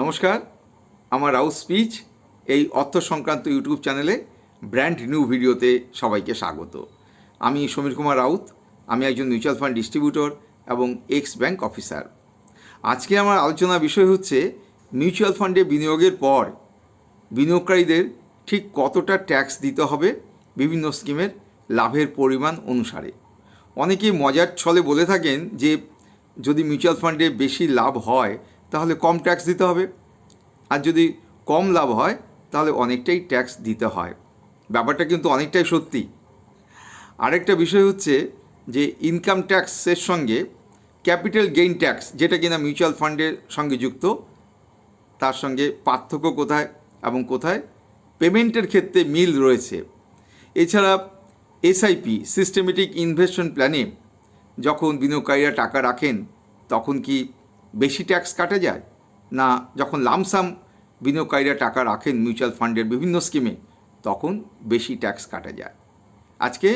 নমস্কার, আমার রাউস স্পিচ, এই অর্থ সংক্রান্ত ইউটিউব চ্যানেলে ব্র্যান্ড নিউ ভিডিওতে সবাইকে স্বাগত। আমি সমীর কুমার রাউত, আমি একজন মিউচুয়াল ফান্ড ডিস্ট্রিবিউটর এবং এক্স ব্যাংক অফিসার। আজকে আমার আলোচনা বিষয় হচ্ছে, মিউচুয়াল ফান্ডে বিনিয়োগের পর বিনিয়োগকারীদের ঠিক কতটা ট্যাক্স দিতে হবে বিভিন্ন স্কিমের লাভের পরিমাণ অনুসারে। অনেকে মজার ছলে বলে থাকেন যে, যদি মিউচুয়াল ফান্ডে বেশি লাভ হয় তাহলে কম ট্যাক্স দিতে হবে। আর যদি কম লাভ হয়, তাহলে অনেকটাই ট্যাক্স দিতে হয়। ব্যাপারটা কিন্তু অনেকটাই সত্যি। আরেকটা বিষয় হচ্ছে যে ইনকাম ট্যাক্সের সঙ্গে ক্যাপিটাল গেইন ট্যাক্স যেটা কিনা মিউচুয়াল ফান্ডের সঙ্গে যুক্ত, তার সঙ্গে পার্থক্য কোথায় এবং কোথায়? পেমেন্টের ক্ষেত্রে মিল রয়েছে। এছাড়া এসআইপি সিস্টেমেটিক ইনভেস্টমেন্ট প্ল্যানে যখন বিনিয়োগকারীরা টাকা রাখেন, তখন কি বেশি ট্যাক্স কাটা যায়? না, যখন লামসাম বিনিয়োগকারীরা টাকা রাখেন মিউচুয়াল ফান্ডের বিভিন্ন স্কিমে তখন বেশি ট্যাক্স কাটা যায়। আজকে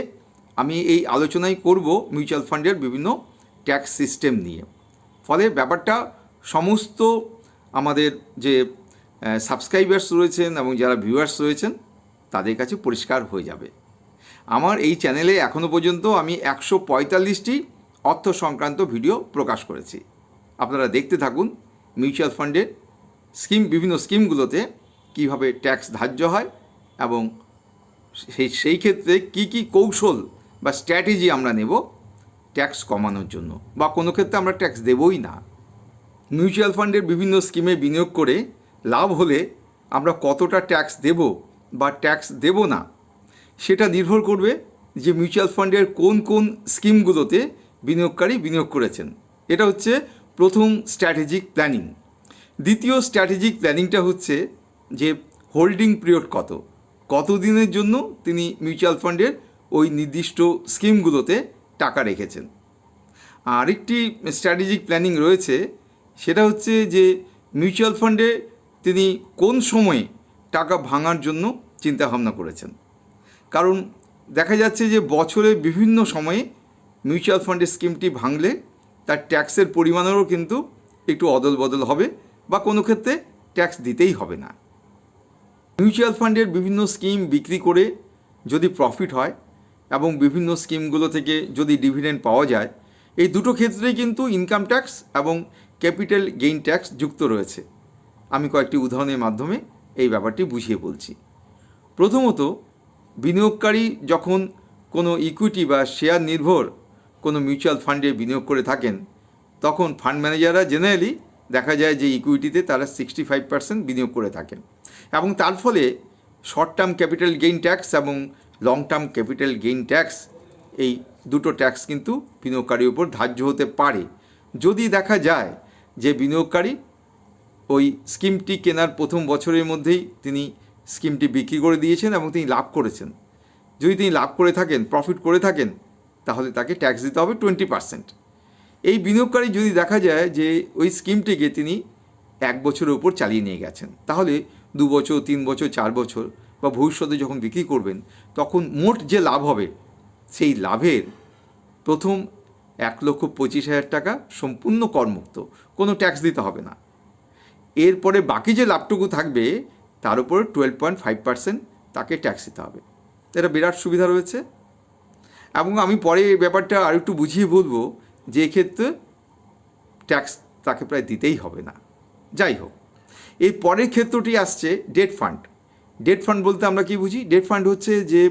আমি এই আলোচনাই করব মিউচুয়াল ফান্ডের বিভিন্ন ট্যাক্স সিস্টেম নিয়ে। ফলে ব্যাপারটা সমস্ত আমাদের যে সাবস্ক্রাইবার্স রয়েছেন এবং যারা ভিউয়ার্স রয়েছেন, তাদের কাছে পরিষ্কার হয়ে যাবে। আমার এই চ্যানেলে এখনও পর্যন্ত আমি একশো পঁয়তাল্লিশটি অর্থ সংক্রান্ত ভিডিও প্রকাশ করেছি। আপনারা দেখতে থাকুন মিউচুয়াল ফান্ডের স্কিম বিভিন্ন স্কিমগুলোতে কীভাবে ট্যাক্স ধার্য হয় এবং সেই সেই ক্ষেত্রে কি কি কৌশল বা স্ট্র্যাটেজি আমরা নেব ট্যাক্স কমানোর জন্য বা কোনো ক্ষেত্রে আমরা ট্যাক্স দেবই না। মিউচুয়াল ফান্ডের বিভিন্ন স্কিমে বিনিয়োগ করে লাভ হলে আমরা কতটা ট্যাক্স দেব বা ট্যাক্স দেব না, সেটা নির্ভর করবে যে মিউচুয়াল ফান্ডের কোন কোন স্কিমগুলোতে বিনিয়োগকারী বিনিয়োগ করেছেন। এটা হচ্ছে প্রথম স্ট্র্যাটেজিক প্ল্যানিং দ্বিতীয় স্ট্র্যাটেজিক প্ল্যানিংটা হচ্ছে যে হোল্ডিং পিরিয়ড কত? কত দিনের জন্য তিনি মিউচুয়াল ফান্ডের ওই নির্দিষ্ট স্কিমগুলোতে টাকা রেখেছেন? আরেকটি স্ট্র্যাটেজিক প্ল্যানিং রয়েছে, সেটা হচ্ছে যে মিউচুয়াল ফান্ডে তিনি কোন সময়ে টাকা ভাঙার জন্য চিন্তাভাবনা করেছেন? কারণ দেখা যাচ্ছে যে বছরে বিভিন্ন সময়ে মিউচুয়াল ফান্ডের স্কিমটি ভাঙলে তার ট্যাক্সের পরিমাণেরও কিন্তু একটু অদল বদল হবে বা কোনো ক্ষেত্রে ট্যাক্স দিতেই হবে না। মিউচুয়াল ফান্ডের বিভিন্ন স্কিম বিক্রি করে যদি প্রফিট হয় এবং বিভিন্ন স্কিমগুলো থেকে যদি ডিভিডেন্ড পাওয়া যায়, এই দুটো ক্ষেত্রেই কিন্তু ইনকাম ট্যাক্স এবং ক্যাপিটাল গেইন ট্যাক্স যুক্ত রয়েছে। আমি কয়েকটি উদাহরণের মাধ্যমে এই ব্যাপারটি বুঝিয়ে বলছি। প্রথমত, বিনিয়োগকারী যখন কোনো ইকুইটি বা শেয়ার নির্ভর কোনো মিউচুয়াল ফান্ডে বিনিয়োগ করে থাকেন, তখন ফান্ড ম্যানেজাররা জেনারেলি দেখা যায় যে ইকুইটিতে তারা সিক্সটি ফাইভ পার্সেন্ট বিনিয়োগ করে থাকেন। এবং তার ফলে short term capital gain tax এবং long term capital gain tax এই দুটো ট্যাক্স কিন্তু বিনিয়োগকারীর উপর ধার্য হতে পারে। যদি দেখা যায় যে বিনিয়োগকারী ওই স্কিমটি কেনার প্রথম বছরের মধ্যেই তিনি স্কিমটি বিক্রি করে দিয়েছেন এবং তিনি লাভ করেছেন। যদি তিনি লাভ করে থাকেন প্রফিট করে থাকেন তাহলে তাকে ট্যাক্স দিতে হবে টোয়েন্টি পার্সেন্ট এই বিনিয়োগকারী যদি দেখা যায় যে ওই স্কিমটিকে তিনি এক বছরের উপর চালিয়ে নিয়ে গেছেন, তাহলে দু বছর, তিন বছর, চার বছর বা ভবিষ্যতে যখন বিক্রি করবেন, তখন মোট যে লাভ হবে, সেই লাভের প্রথম এক লক্ষ পঁচিশ হাজার টাকা সম্পূর্ণ করমুক্ত, কোনো ট্যাক্স দিতে হবে না। এরপরে বাকি যে লাভটুকু থাকবে, তার উপরে টুয়েলভ পয়েন্ট ফাইভ পার্সেন্ট তাকে ট্যাক্স দিতে হবে। এটা বিরাট সুবিধা রয়েছে। এবং আমি পরে ব্যাপারটা আর একটু বুঝিয়ে বলব যে এক্ষেত্রে ট্যাক্স তাকে প্রায় দিতেই হবে না। যাই হোক, এই পরের ক্ষেত্রটি আসছে ডেট ফান্ড ডেট ফান্ড বলতে আমরা কি বুঝি? ডেট ফান্ড হচ্ছে যে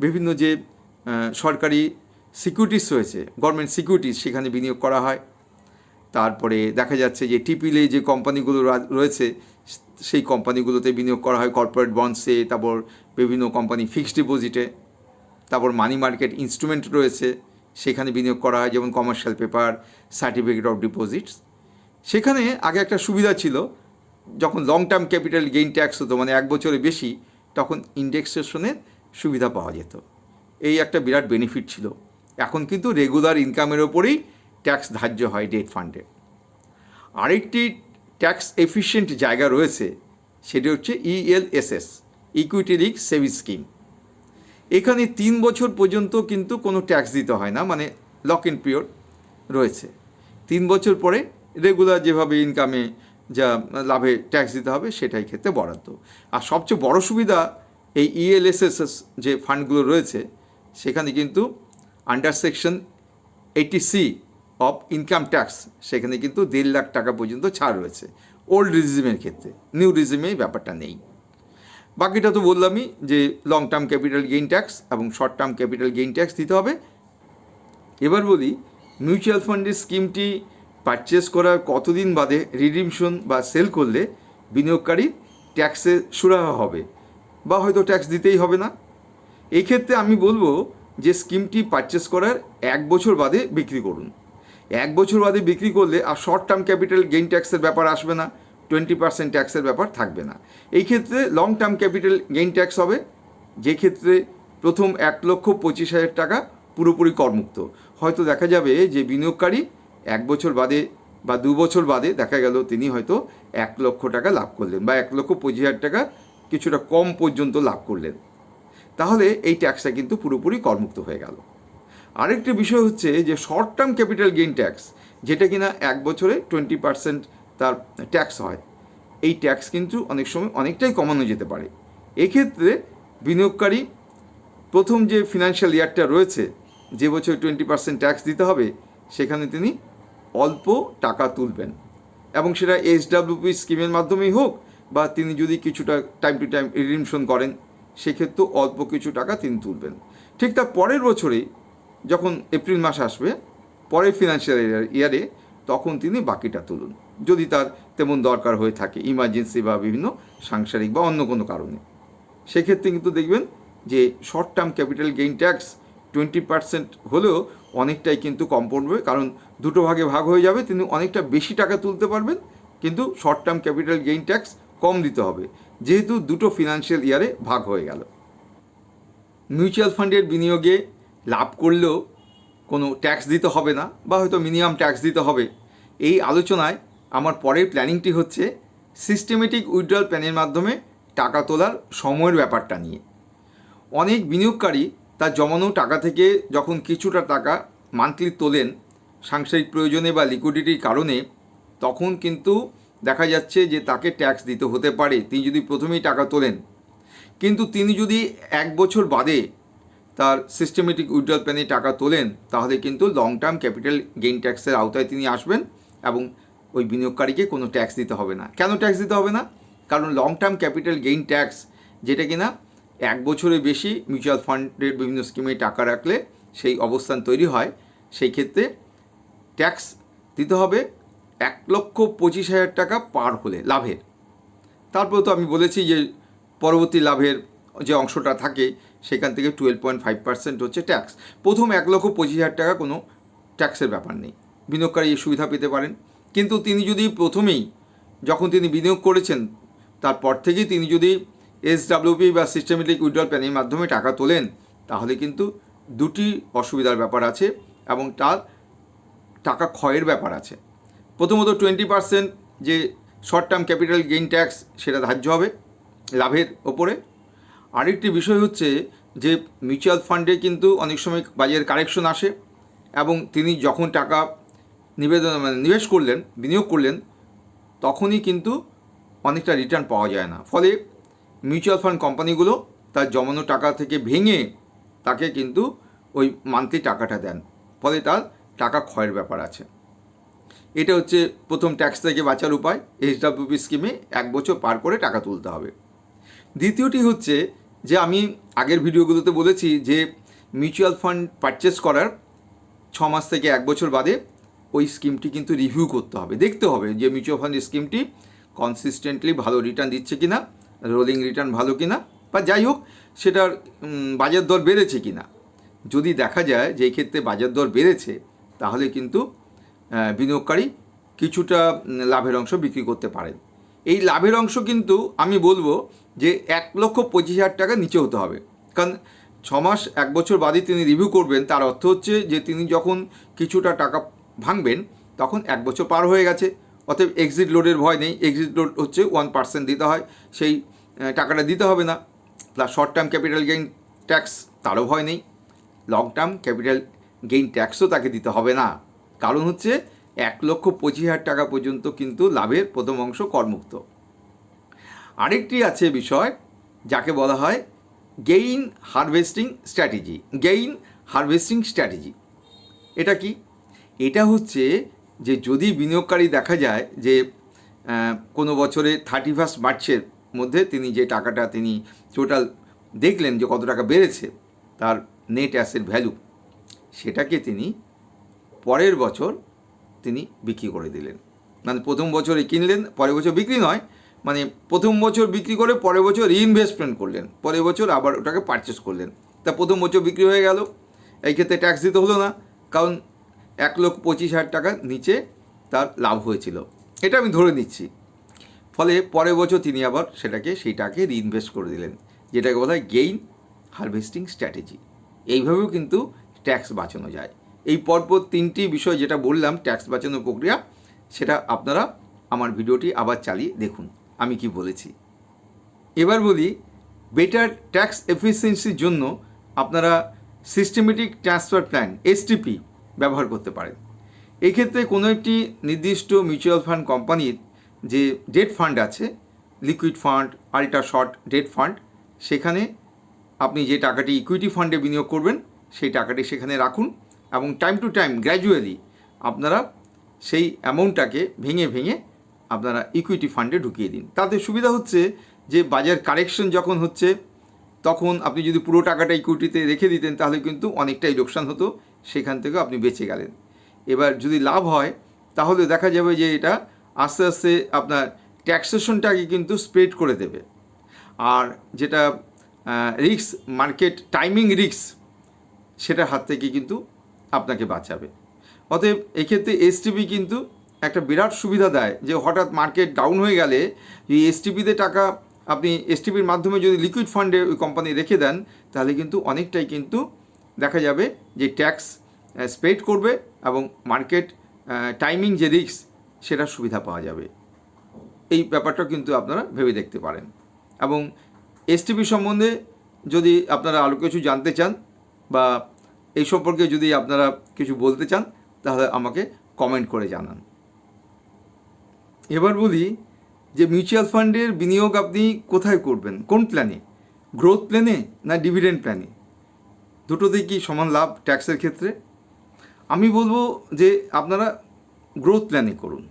বিভিন্ন যে সরকারি সিকিউরিটিস রয়েছে গভর্নমেন্ট সিকিউরিটিস সেখানে বিনিয়োগ করা হয়। তারপরে দেখা যাচ্ছে যে টিপিলে যে কোম্পানিগুলো রয়েছে, সেই কোম্পানিগুলোতে বিনিয়োগ করা হয় কর্পোরেট বন্ডসে তারপর বিভিন্ন কোম্পানি ফিক্সড ডিপোজিটে তারপর মানি মার্কেট ইনস্ট্রুমেন্ট রয়েছে, সেখানে বিনিয়োগ করা হয়, যেমন commercial paper certificate of deposits সেখানে আগে একটা সুবিধা ছিল, যখন long term capital gain tax হতো মানে এক বছরের বেশি, তখন ইন্ডেক্সেশনের সুবিধা পাওয়া যেত। এই একটা বিরাট বেনিফিট ছিল। এখন কিন্তু রেগুলার ইনকামের ওপরেই ট্যাক্স ধার্য হয় ডেট ফান্ডে আরেকটি ট্যাক্স এফিশিয়েন্ট জায়গা রয়েছে, সেটি হচ্ছে ELSS equity linked saving scheme এখানে তিন বছর পর্যন্ত কিন্তু কোনো ট্যাক্স দিতে হয় না মানে লক ইন পিরিয়ড রয়েছে। তিন বছর পরে রেগুলার যেভাবে ইনকামে যা লাভে ট্যাক্স দিতে হবে, সেটাই ক্ষেত্রে বরাদ্দ। আর সবচেয়ে বড় সুবিধা এই E ইএলএসএসএস যে ফান্ডগুলো রয়েছে, সেখানে কিন্তু under section eighty C of income tax সেখানে কিন্তু দেড় লাখ টাকা পর্যন্ত ছাড় রয়েছে। ওল্ড রিজিমের ক্ষেত্রে নিউ রিজিমে ব্যাপারটা নেই। বাকিটা তো বললামই যে long term capital gain tax এবং short term capital gain tax দিতে হবে। এবার বলি মিউচুয়াল ফান্ডের স্কিমটি পারচেস করার কতদিন বাদে রিডিমশন বা সেল করলে বিনিয়োগকারী ট্যাক্সে সুরাহা হবে? বা হয়তো ট্যাক্স দিতেই হবে না। এই ক্ষেত্রে আমি বলব যে স্কিমটি পারচেস করার এক বছর বাদে বিক্রি করুন। এক বছর বাদে বিক্রি করলে আর শর্ট টার্ম ক্যাপিটাল গেইন ট্যাক্সের ব্যাপার আসবে না। টোয়েন্টি পার্সেন্ট ট্যাক্সের ব্যাপার থাকবে না। এই ক্ষেত্রে long term capital gain tax হবে, যে ক্ষেত্রে প্রথম এক লক্ষ পঁচিশ হাজার টাকা পুরোপুরি করমুক্ত। হয়তো দেখা যাবে যে বিনিয়োগকারী এক বছর বাদে বা দু বছর বাদে দেখা গেল তিনি হয়তো এক লক্ষ টাকা লাভ করলেন বা এক লক্ষ পঁচিশ হাজার টাকা কিছুটা কম পর্যন্ত লাভ করলেন। তাহলে এই ট্যাক্সটা কিন্তু পুরোপুরি করমুক্ত হয়ে গেল। আরেকটি বিষয় হচ্ছে যে short term capital gain tax যেটা কিনা এক বছরে টোয়েন্টি পার্সেন্ট তার ট্যাক্স হয়। এই ট্যাক্স কিন্তু অনেক সময় অনেকটাই কমানো যেতে পারে। এক্ষেত্রে বিনিয়োগকারী প্রথম যে ফিনান্সিয়াল ইয়ারটা রয়েছে, যে বছর টোয়েন্টি পার্সেন্ট ট্যাক্স দিতে হবে, সেখানে তিনি অল্প টাকা তুলবেন। এবং সেটা এইচডাব্লিউপি স্কিমের মাধ্যমেই হোক, বা তিনি যদি কিছুটা টাইম টু টাইম রিডিমশন করেন, সেক্ষেত্রেও অল্প কিছু টাকা তিনি তুলবেন। ঠিক তার পরের বছরেই যখন এপ্রিল মাস আসবে, পরের ফিনান্সিয়াল ইয়ারে তখন তিনি বাকিটা তুলুন। যদি তার তেমন দরকার হয়ে থাকে ইমার্জেন্সি বা বিভিন্ন সাংসারিক বা অন্য কোনো কারণে। সেক্ষেত্রে কিন্তু দেখবেন যে short term capital gain tax twenty percent হলেও অনেকটাই কিন্তু কম পড়বে, কারণ দুটো ভাগে ভাগ হয়ে যাবে, তিনি অনেকটা বেশি টাকা তুলতে পারবেন, কিন্তু short term capital gain tax কম দিতে হবে। যেহেতু দুটো ফিনান্সিয়াল ইয়ারে ভাগ হয়ে গেল। মিউচুয়াল ফান্ডের বিনিয়োগে লাভ করলেও কোনো ট্যাক্স দিতে হবে না, বা হয়তো মিনিমাম ট্যাক্স দিতে হবে। এই আলোচনায় আমার পরের প্ল্যানিংটি হচ্ছে সিস্টেমেটিক উইথড্রল প্ল্যানের মাধ্যমে টাকা তোলার সময়ের ব্যাপারটা নিয়ে। অনেক বিনিয়োগকারী তার জমানো টাকা থেকে যখন কিছুটা টাকা মান্থলি তোলেন সাংসারিক প্রয়োজনে বা লিকুইডিটির কারণে, তখন কিন্তু দেখা যাচ্ছে যে তাকে ট্যাক্স দিতে হতে পারে। তিনি যদি প্রথমেই টাকা তোলেন, কিন্তু তিনি যদি এক বছর বাদে তার সিস্টেমেটিক উইথড্রল প্ল্যানে টাকা তোলেন, তাহলে কিন্তু লং টার্ম ক্যাপিটাল গেইন ট্যাক্সের আওতায় তিনি আসবেন এবং ওই বিনিয়োগকারীকে কোনো ট্যাক্স দিতে হবে না। কেন ট্যাক্স দিতে হবে না? কারণ long term capital gain tax যেটা কিনা এক বছরের বেশি মিউচুয়াল ফান্ডের বিভিন্ন স্কিমে টাকা রাখলে সেই অবস্থান তৈরি হয়, সেই ক্ষেত্রে ট্যাক্স দিতে হবে এক লক্ষ পঁচিশ হাজার টাকা পার হলে লাভের। তারপর তো আমি বলেছি যে পরবর্তী লাভের যে অংশটা থাকে, সেখান থেকে টুয়েলভ পয়েন্ট ফাইভ পার্সেন্ট হচ্ছে ট্যাক্স প্রথম এক লক্ষ পঁচিশ হাজার টাকা কোনো ট্যাক্সের ব্যাপার নেই। বিনিয়োগকারী এই সুবিধা পেতে পারেন। কিন্তু তিনি যদি প্রথমেই যখন তিনি বিনিয়োগ করেছেন, তারপর থেকেই তিনি যদি এসডাব্লিউপি বা সিস্টেমেটিক উইথড্রল প্ল্যানের মাধ্যমে টাকা তোলেন, তাহলে কিন্তু দুটি অসুবিধার ব্যাপার আছে এবং তার টাকা ক্ষয়ের ব্যাপার আছে। প্রথমত টোয়েন্টি পার্সেন্ট যে short term capital gain tax সেটা ধার্য হবে লাভের ওপরে। আরেকটি বিষয় হচ্ছে যে মিউচুয়াল ফান্ডে কিন্তু অনেক সময় বাজারের কারেকশন আসে এবং তিনি যখন টাকা নিবেদন মানে নিবেশ করলেন, বিনিয়োগ করলেন, তখনই কিন্তু অনেকটা রিটার্ন পাওয়া যায় না। ফলে মিউচুয়াল ফান্ড কোম্পানিগুলো তার জমানো টাকা থেকে ভেঙে তাকে কিন্তু ওই মান্থলি টাকাটা দেন। ফলে তার টাকা ক্ষয়ের ব্যাপার আছে। এটা হচ্ছে প্রথম ট্যাক্স থেকে বাঁচার উপায়। এইচডাব্লিউপি স্কিমে এক বছর পার করে টাকা তুলতে হবে। দ্বিতীয়টি হচ্ছে যে আমি আগের ভিডিওগুলোতে বলেছি যে মিউচুয়াল ফান্ড পারচেস করার ছ মাস থেকে এক বছর বাদে ওই স্কিমটি কিন্তু রিভিউ করতে হবে। দেখতে হবে যে মিউচুয়াল ফান্ড স্কিমটি কনসিস্টেন্টলি ভালো রিটার্ন দিচ্ছে কি না রোলিং রিটার্ন ভালো কি না বা যাই হোক, সেটার বাজার দর বেড়েছে কি না যদি দেখা যায় যে ক্ষেত্রে বাজার দর বেড়েছে, তাহলে কিন্তু বিনিয়োগকারী কিছুটা লাভের অংশ বিক্রি করতে পারেন। এই লাভের অংশ কিন্তু আমি বলব যে এক লক্ষ পঁচিশ হাজার টাকা নিচে হতে হবে। কারণ ছ মাস, এক বছর বাদে তিনি রিভিউ করবেন, তার অর্থ হচ্ছে যে তিনি যখন কিছুটা টাকা ভাঙবেন, তখন এক বছর পার হয়ে গেছে। অতএব এক্সিট লোডের ভয় নেই। এক্সিট লোড হচ্ছে ওয়ান পার্সেন্ট দিতে হয়। সেই টাকাটা দিতে হবে না। Plus short term capital gain tax তারও ভয় নেই। লং টার্ম ক্যাপিটাল গেইন ট্যাক্সও তাকে দিতে হবে না। কারণ হচ্ছে এক লক্ষ পঁচিশ হাজার টাকা পর্যন্ত কিন্তু লাভের প্রথম অংশ করমুক্ত। আরেকটি আছে বিষয়, যাকে বলা হয় gain harvesting strategy gain harvesting strategy এটা কি? এটা হচ্ছে যে যদি বিনিয়োগকারী দেখা যায় যে কোনো বছরে থার্টি ফার্স্ট মার্চের মধ্যে তিনি যে টাকাটা তিনি টোটাল দেখলেন যে কত টাকা বেড়েছে, তার নেট অ্যাসেট ভ্যালু সেটাকে তিনি পরের বছর তিনি বিক্রি করে দিলেন। মানে প্রথম বছরে কিনলেন, পরের বছর বিক্রি নয় মানে প্রথম বছর বিক্রি করে পরের বছর রিইনভেস্টমেন্ট করলেন, পরের বছর আবার ওটাকে পারচেস করলেন। তা প্রথম বছর বিক্রি হয়ে গেল, এই ক্ষেত্রে ট্যাক্স দিতে হলো না, কারণ এক লক্ষ পঁচিশ হাজার টাকার নিচে তার লাভ হয়েছিল। এটা আমি ধরে নিচ্ছি। ফলে পরের বছর তিনি আবার সেটাকে, সেইটাকে রিইনভেস্ট করে দিলেন, যেটাকে বলা হয় গেইন হারভেস্টিং স্ট্র্যাটেজি এইভাবেও কিন্তু ট্যাক্স বাঁচানো যায়। এই পরপর তিনটি বিষয় যেটা বললাম ট্যাক্স বাঁচানোর প্রক্রিয়া, সেটা আপনারা আমার ভিডিওটি আবার চালিয়ে দেখুন। আমি কি বলেছি? এবার বলি বেটার ট্যাক্স এফিসিয়েন্সির জন্য আপনারা সিস্টেমেটিক ট্রান্সফার প্ল্যান এসটিপি ব্যবহার করতে পারেন। এক্ষেত্রে কোনো একটি নির্দিষ্ট মিউচুয়াল ফান্ড কোম্পানির যে ডেট ফান্ড আছে, liquid fund ultra short debt fund, সেখানে আপনি যে টাকাটি ইকুইটি ফান্ডে বিনিয়োগ করবেন, সেই টাকাটি সেখানে রাখুন এবং টাইম টু টাইম গ্র্যাজুয়ালি আপনারা সেই অ্যামাউন্টটাকে ভেঙে ভেঙে আপনারা ইকুইটি ফান্ডে ঢুকিয়ে দিন। তাতে সুবিধা হচ্ছে যে বাজার কারেকশন যখন হচ্ছে, তখন আপনি যদি পুরো টাকাটা ইকুইটিতে রেখে দিতেন, তাহলে কিন্তু অনেকটাই লোকসান হতো। সেখান থেকে আপনি বেঁচে গেলেন। এবার যদি লাভ হয়, তাহলে দেখা যাবে যে এটা আস্তে আস্তে আপনার ট্যাক্সেশনটাকে কিন্তু স্প্রেড করে দেবে। আর যেটা রিক্স মার্কেট টাইমিং রিক্স সেটার হাত থেকে কিন্তু আপনাকে বাঁচাবে। অতএব এক্ষেত্রে এসটিপি কিন্তু একটা বিরাট সুবিধা দেয় যে হঠাৎ মার্কেট ডাউন হয়ে গেলে এই এসটিপিতে টাকা আপনি এসটিপির মাধ্যমে যদি লিকুইড ফান্ডে ওই কোম্পানি রেখে দেন, তাহলে কিন্তু অনেকটাই কিন্তু দেখা যাবে যে ট্যাক্স স্প্রেড করবে এবং মার্কেট টাইমিং যে রিক্স সেটার সুবিধা পাওয়া যাবে। এই ব্যাপারটা কিন্তু আপনারা ভেবে দেখতে পারেন। এবং এসটিপি সম্বন্ধে যদি আপনারা আরও কিছু জানতে চান বা এই সম্পর্কে যদি আপনারা কিছু বলতে চান, তাহলে আমাকে কমেন্ট করে জানান। এবার বলি যে মিউচুয়াল ফান্ডের বিনিয়োগ আপনি কোথায় করবেন? কোন প্ল্যানে গ্রোথ প্ল্যানে না ডিভিডেন্ড প্ল্যানে দুটোতেই কি সমান লাভ ট্যাক্সের ক্ষেত্রে। আমি বলব যে আপনারা গ্রোথ প্ল্যানে করুন।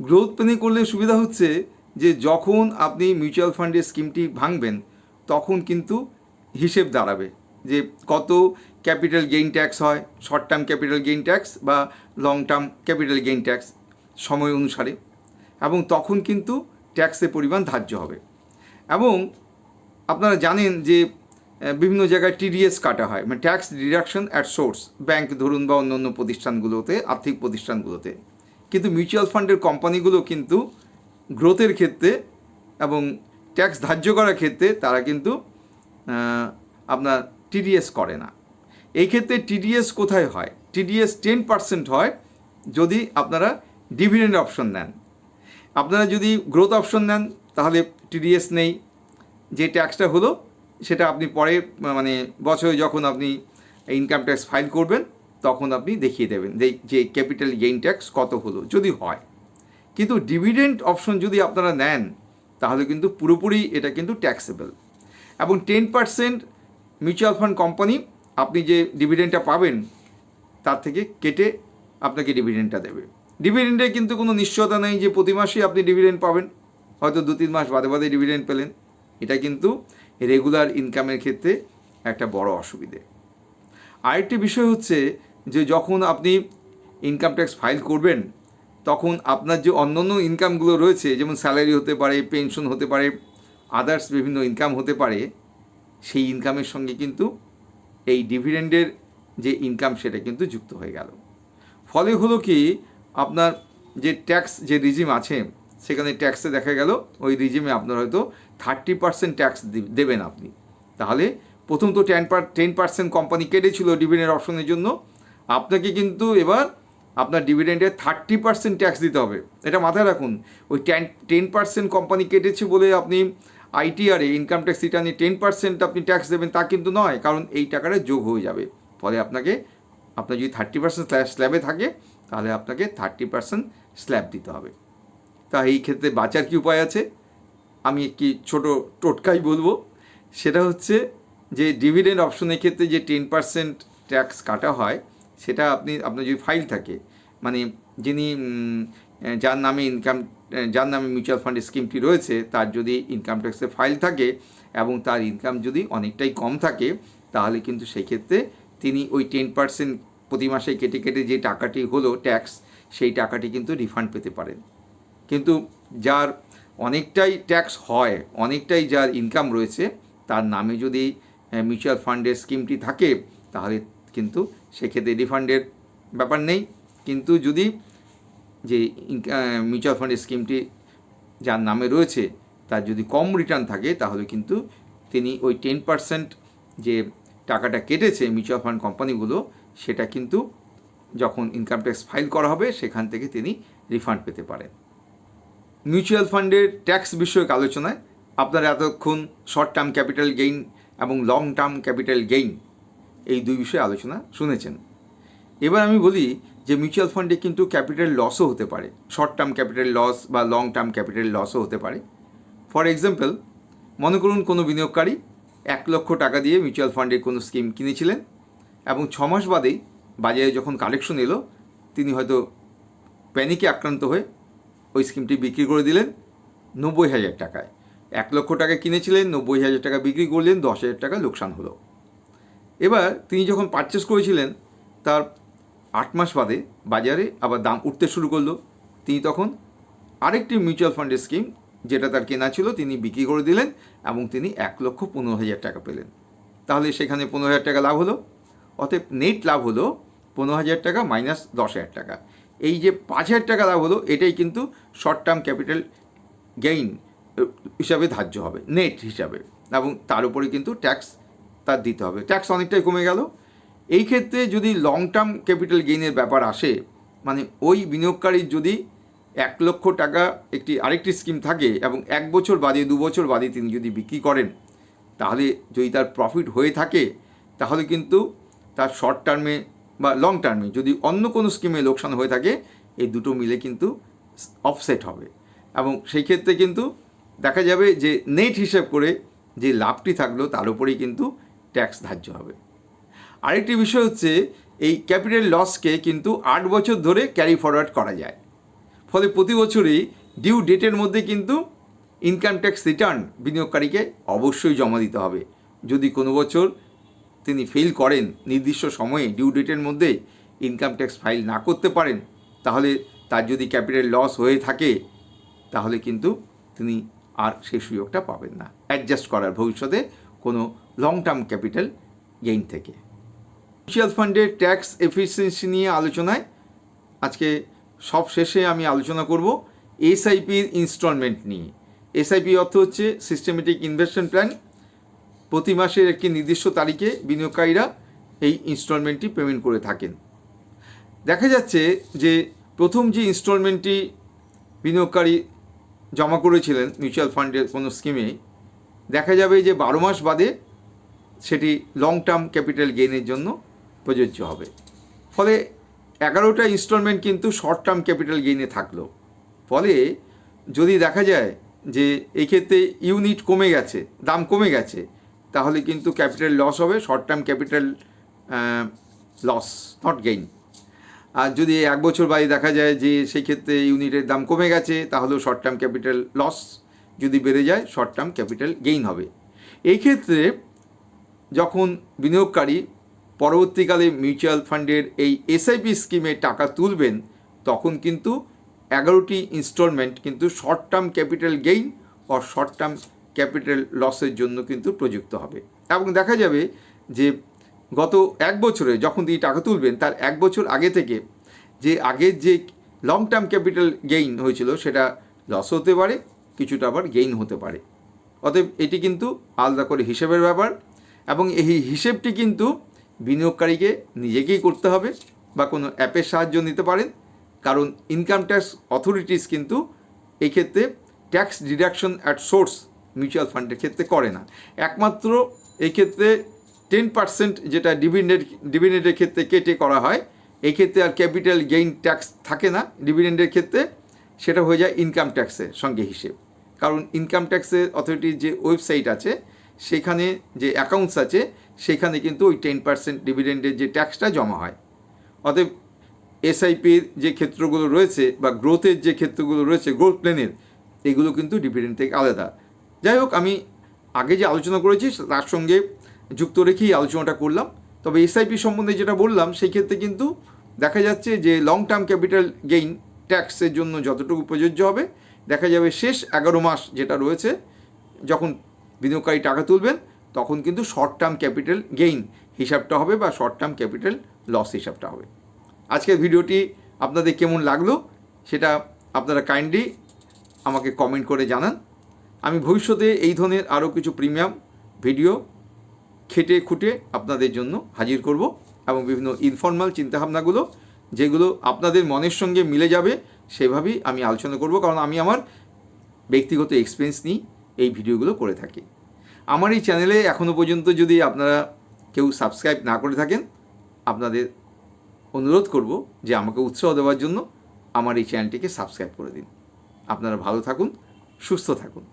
গ্রোথ প্ল্যানে করলে সুবিধা হচ্ছে যে যখন আপনি মিউচুয়াল ফান্ডের স্কিমটি ভাঙবেন, তখন কিন্তু হিসেব দাঁড়াবে যে কত ক্যাপিটাল গেইন ট্যাক্স হয় short term capital gain tax বা long term capital gain tax সময় অনুসারে। এবং তখন কিন্তু ট্যাক্সের পরিমাণ ধার্য হবে। এবং আপনারা জানেন যে বিভিন্ন জায়গায় টিডিএস কাটা হয়। মানে tax deduction at source bank ধরুন বা অন্য অন্য প্রতিষ্ঠানগুলোতে, আর্থিক প্রতিষ্ঠানগুলোতে। কিন্তু মিউচুয়াল ফান্ডের কোম্পানিগুলো কিন্তু গ্রোথের ক্ষেত্রে এবং ট্যাক্স ধার্য করার ক্ষেত্রে তারা কিন্তু আপনার টিডিএস করে না। এই ক্ষেত্রে টিডিএস কোথায় হয়? টিডিএস টেন পার্সেন্ট হয় যদি আপনারা ডিভিডেন্ড অপশন নেন। আপনারা যদি গ্রোথ অপশন নেন, তাহলে টিডিএস নেই। যে ট্যাক্সটা হলো সেটা আপনি পরে মানে বছরে যখন আপনি ইনকাম ট্যাক্স ফাইল করবেন, তখন আপনি দেখিয়ে দেবেন যে ক্যাপিটাল গেইন ট্যাক্স কত হলো, যদি হয়। কিন্তু ডিভিডেন্ট অপশন যদি আপনারা নেন, তাহলে কিন্তু পুরোপুরি এটা কিন্তু ট্যাক্সেবল এবং ten percent mutual fund company আপনি যে ডিভিডেন্ডটা পাবেন, তার থেকে কেটে আপনাকে ডিভিডেন্ডটা দেবে। ডিভিডেন্ডে কিন্তু কোনো নিশ্চয়তা নেই যে, প্রতি মাসেই আপনি ডিভিডেন্ট পাবেন। হয়তো দু তিন মাস বাদে বাদে ডিভিডেন্ট পেলেন। এটা কিন্তু রেগুলার ইনকামের ক্ষেত্রে একটা বড় অসুবিধে। আরেকটি বিষয় হচ্ছে যে যখন আপনি ইনকাম ট্যাক্স ফাইল করবেন, তখন আপনার যে অন্যান্য ইনকামগুলো রয়েছে, যেমন স্যালারি হতে পারে পেনশন হতে পারে আদার্স বিভিন্ন ইনকাম হতে পারে, সেই ইনকামের সঙ্গে কিন্তু এই ডিভিডেন্ডের যে ইনকাম সেটা কিন্তু যুক্ত হয়ে গেল। ফলে হলো কি, আপনার যে ট্যাক্স যে রিজিম আছে, সেখানে ট্যাক্সে দেখা গেল, ওই রিজিমে আপনার হয়তো থার্টি পার্সেন্ট ট্যাক্স দেবেন আপনি। তাহলে প্রথম তো ten per, ten percent company কেটেছিল ডিভিডেন্ড অপশনের জন্য। আপনাকে কিন্তু এবার আপনার ডিভিডেন্ডে থার্টি পার্সেন্ট ট্যাক্স দিতে হবে। এটা মাথায় রাখুন, ওই টেন টেন পার্সেন্ট কোম্পানি কেটেছে বলে আপনি আইটিআরে ইনকাম ট্যাক্স রিটার্নে টেন পার্সেন্ট আপনি ট্যাক্স দেবেন, তা কিন্তু নয়, কারণ এই টাকাটা যোগ হয়ে যাবে। ফলে আপনাকে, আপনার যদি থার্টি পার্সেন্ট স্ল্যাবে থাকে, তাহলে আপনাকে থার্টি পার্সেন্ট স্ল্যাব দিতে হবে। তা এই ক্ষেত্রে বাঁচার কী উপায় আছে? আমি একটি ছোট টোটকাই বলব। সেটা হচ্ছে যে ডিভিডেন্ড অপশনের ক্ষেত্রে যে টেন পার্সেন্ট ট্যাক্স কাটা হয়, সেটা আপনি, আপনার যদি ফাইল থাকে মানে যিনি যার নামে ইনকাম যার নামে মিউচুয়াল ফান্ড স্কিমটি রয়েছে, তার যদি ইনকাম ট্যাক্সের ফাইল থাকে এবং তার ইনকাম যদি অনেকটাই কম থাকে, তাহলে কিন্তু সেই ক্ষেত্রে তিনি ওই টেন পার্সেন্ট প্রতি মাসে কেটে কেটে যে টাকাটি হলো ট্যাক্স সেই টাকাটি কিন্তু রিফান্ড পেতে পারেন। কিন্তু যার অনেকটাই ট্যাক্স হয়, অনেকটাই যার ইনকাম রয়েছে, তার নামে যদি মিউচুয়াল ফান্ডের স্কিমটি থাকে, তাহলে কিন্তু সেক্ষেত্রে রিফান্ডের ব্যাপার নেই। কিন্তু যদি যে মিউচুয়াল ফান্ডের স্কিমটি যার নামে রয়েছে, তার যদি কম রিটার্ন থাকে, তাহলে কিন্তু তিনি ওই টেন পার্সেন্ট যে টাকাটা কেটেছে মিউচুয়াল ফান্ড কোম্পানিগুলো সেটা কিন্তু যখন ইনকাম ট্যাক্স ফাইল করা হবে, সেখান থেকে তিনি রিফান্ড পেতে পারেন। মিউচুয়াল ফান্ডের ট্যাক্স বিষয়ক আলোচনায় আপনারা এতক্ষণ শর্ট টার্ম ক্যাপিটাল গেইন এবং লং টার্ম ক্যাপিটাল গেইন এই দুই বিষয়ে আলোচনা শুনেছেন। এবার আমি বলি যে মিউচুয়াল ফান্ডে কিন্তু ক্যাপিটাল লসও হতে পারে। শর্ট টার্ম ক্যাপিটাল লস বা লং টার্ম ক্যাপিটাল লসও হতে পারে। ফর এক্সাম্পল মনে করুন কোনো বিনিয়োগকারী এক লক্ষ টাকা দিয়ে মিউচুয়াল ফান্ডের কোনো স্কিম কিনেছিলেন এবং ছ মাস বাদেই বাজারে যখন কালেকশন এলো, তিনি হয়তো প্যানিকে আক্রান্ত হয়ে ওই স্কিমটি বিক্রি করে দিলেন নব্বই হাজার টাকায়। এক লক্ষ টাকা কিনেছিলেন, নব্বই হাজার টাকা বিক্রি করলেন, দশ হাজার টাকা লোকসান হলো। এবার তিনি যখন পারচেস করেছিলেন, তার আট মাস বাদে বাজারে আবার দাম উঠতে শুরু করল। তিনি তখন আরেকটি মিউচুয়াল ফান্ডের স্কিম যেটা তার কেনা ছিল, তিনি বিক্রি করে দিলেন এবং তিনি এক লক্ষ পনেরো হাজার টাকা পেলেন। তাহলে সেখানে পনেরো হাজার টাকা লাভ হলো। অতএব নেট লাভ হলো পনেরো হাজার টাকা মাইনাস দশ হাজার টাকা। এই যে পাঁচ হাজার টাকা লাভ হলো, এটাই কিন্তু শর্ট টার্ম ক্যাপিটাল গেইন হিসাবে ধার্য হবে নেট হিসাবে। এবং তার উপরে কিন্তু ট্যাক্স তার দিতে হবে। ট্যাক্স অনেকটাই কমে গেল। এই ক্ষেত্রে যদি লং টার্ম ক্যাপিটাল গেইনের ব্যাপার আসে মানে ওই বিনিয়োগকারীর যদি এক লক্ষ টাকা একটি আরেকটি স্কিম থাকে এবং এক বছর বাদে, দু বছর বাদে তিনি যদি বিক্রি করেন, তাহলে যদি তার প্রফিট হয়ে থাকে, তাহলে কিন্তু তার শর্ট টার্মে বা লং টার্মে যদি অন্য কোনো স্কিমে লোকসান হয়ে থাকে, এই দুটো মিলে কিন্তু অফসেট হবে। এবং সেই ক্ষেত্রে কিন্তু দেখা যাবে যে নেট হিসেব করে যে লাভটি থাকল, তার উপরেই কিন্তু ট্যাক্স ধার্য হবে। আরেকটি বিষয় হচ্ছে, এই ক্যাপিটাল লসকে কিন্তু আট বছর ধরে ক্যারি ফরওয়ার্ড করা যায়। ফলে প্রতি বছরই ডিউ ডেটের মধ্যে কিন্তু ইনকাম ট্যাক্স রিটার্ন বিনিয়োগকারীকে অবশ্যই জমা দিতে হবে। যদি কোনো বছর তিনি ফেল করেন নির্দিষ্ট সময়ে ডিউ ডেটের মধ্যে ইনকাম ট্যাক্স ফাইল না করতে পারেন, তাহলে তার যদি ক্যাপিটাল লস হয়ে থাকে, তাহলে কিন্তু তিনি আর সেই সুযোগটা পাবেন না। অ্যাডজাস্ট করার ভবিষ্যতে কোনো লং টার্ম ক্যাপিটাল গেইন থেকে। মিউচুয়াল ফান্ডের ট্যাক্স এফিসিয়েন্সি নিয়ে আলোচনায় আজকে সব শেষে আমি আলোচনা করব এসআইপির ইনস্টলমেন্ট নিয়ে। এসআইপি অর্থ হচ্ছে সিস্টেমেটিক ইনভেস্টমেন্ট প্ল্যান প্রতি মাসের একটি নির্দিষ্ট তারিখে বিনিয়োগকারীরা এই ইনস্টলমেন্টটি পেমেন্ট করে থাকেন। দেখা যাচ্ছে যে প্রথম যে ইনস্টলমেন্টটি বিনিয়োগকারী জমা করেছিলেন মিউচুয়াল ফান্ডের কোনো স্কিমে, দেখা যাবে যে বারো মাস বাদে সেটি লং টার্ম ক্যাপিটাল গেইনের জন্য প্রযোজ্য হবে। ফলে এগারোটা ইনস্টলমেন্ট কিন্তু শর্ট টার্ম ক্যাপিটাল গেইনে থাকল। ফলে যদি দেখা যায় যে এই ক্ষেত্রে ইউনিট কমে গেছে, দাম কমে গেছে তাহলে কিন্তু ক্যাপিটাল লস হবে short term capital loss not gain আর যদি এক বছর বাদে দেখা যায় যে সেই ক্ষেত্রে ইউনিটের দাম কমে গেছে, তাহলেও শর্ট টার্ম ক্যাপিটাল লস যদি বেড়ে যায় শর্ট টার্ম ক্যাপিটাল গেইন হবে। এই ক্ষেত্রে যখন বিনিয়োগকারী পরবর্তীকালে মিউচুয়াল ফান্ডের এই এসআইপি স্কিমে টাকা তুলবেন, তখন কিন্তু এগারোটি ইনস্টলমেন্ট কিন্তু শর্ট টার্ম ক্যাপিটাল গেইন ও শর্ট টার্ম ক্যাপিটাল লসের জন্য কিন্তু প্রযুক্ত হবে। এবং দেখা যাবে যে গত এক বছরে যখন তিনি টাকা তুলবেন, তার এক বছর আগে থেকে যে আগের যে লং টার্ম ক্যাপিটাল গেইন হয়েছিল, সেটা লস হতে পারে, কিছুটা আবার গেইন হতে পারে। অতএব এটি কিন্তু আলাদা করে হিসেবের ব্যাপার এবং এই হিসেবটি কিন্তু বিনিয়োগকারীকে নিজেকেই করতে হবে বা কোনো অ্যাপের সাহায্য নিতে পারেন। কারণ ইনকাম ট্যাক্স অথরিটিস কিন্তু এই ক্ষেত্রে tax deduction at source mutual ফান্ডের ক্ষেত্রে করে না। একমাত্র এই ক্ষেত্রে টেন পার্সেন্ট যেটা ডিভিডেন্ড ডিভিডেন্ডের ক্ষেত্রে কেটে করা হয় এই ক্ষেত্রে আর ক্যাপিটাল গেইন ট্যাক্স থাকে না ডিভিডেন্ডের ক্ষেত্রে, সেটা হয়ে যায় ইনকাম ট্যাক্সের সঙ্গে হিসেব। কারণ ইনকাম ট্যাক্সের অথরিটির যে ওয়েবসাইট আছে, সেখানে যে অ্যাকাউন্টস আছে, সেখানে কিন্তু ওই টেন পার্সেন্ট ডিভিডেন্ডের যে ট্যাক্সটা জমা হয়। অতএব এসআইপির যে ক্ষেত্রগুলো রয়েছে বা গ্রোথের যে ক্ষেত্রগুলো রয়েছে গ্রোথ প্ল্যানের এগুলো কিন্তু ডিভিডেন্ড থেকে আলাদা। যাই হোক, আমি আগে যে আলোচনা করেছি, তার সঙ্গে যুক্ত রেখেই আলোচনাটা করলাম। তবে এসআইপি সম্বন্ধে যেটা বললাম, সেই ক্ষেত্রে কিন্তু দেখা যাচ্ছে যে লং টার্ম ক্যাপিটাল গেইন ট্যাক্সের জন্য যতটুকু প্রযোজ্য হবে, দেখা যাবে শেষ এগারো মাস যেটা রয়েছে, যখন বিনিয়োগকারী টাকা তুলবেন, তখন কিন্তু শর্ট টার্ম ক্যাপিটাল গেইন হিসাবটা হবে বা শর্ট টার্ম ক্যাপিটাল লস হিসাবটা হবে। আজকের ভিডিওটি আপনাদের কেমন লাগল, সেটা আপনারা কাইন্ডলি আমাকে কমেন্ট করে জানান। আমি ভবিষ্যতে এই ধরনের আরও কিছু প্রিমিয়াম ভিডিও খেটে খুঁটে আপনাদের জন্য হাজির করব এবং বিভিন্ন ইনফর্মাল চিন্তাভাবনাগুলো যেগুলো আপনাদের মনের সঙ্গে মিলে যাবে সেভাবেই আমি আলোচনা করব, কারণ আমি আমার ব্যক্তিগত এক্সপিরিয়েন্স নিয়ে এই ভিডিওগুলো করে থাকি। আমার এই চ্যানেলে এখনও পর্যন্ত যদি আপনারা কেউ সাবস্ক্রাইব না করে থাকেন, আপনাদের অনুরোধ করব যে আমাকে উৎসাহ দেওয়ার জন্য আমার এই চ্যানেলটিকে সাবস্ক্রাইব করে দিন। আপনারা ভালো থাকুন, সুস্থ থাকুন।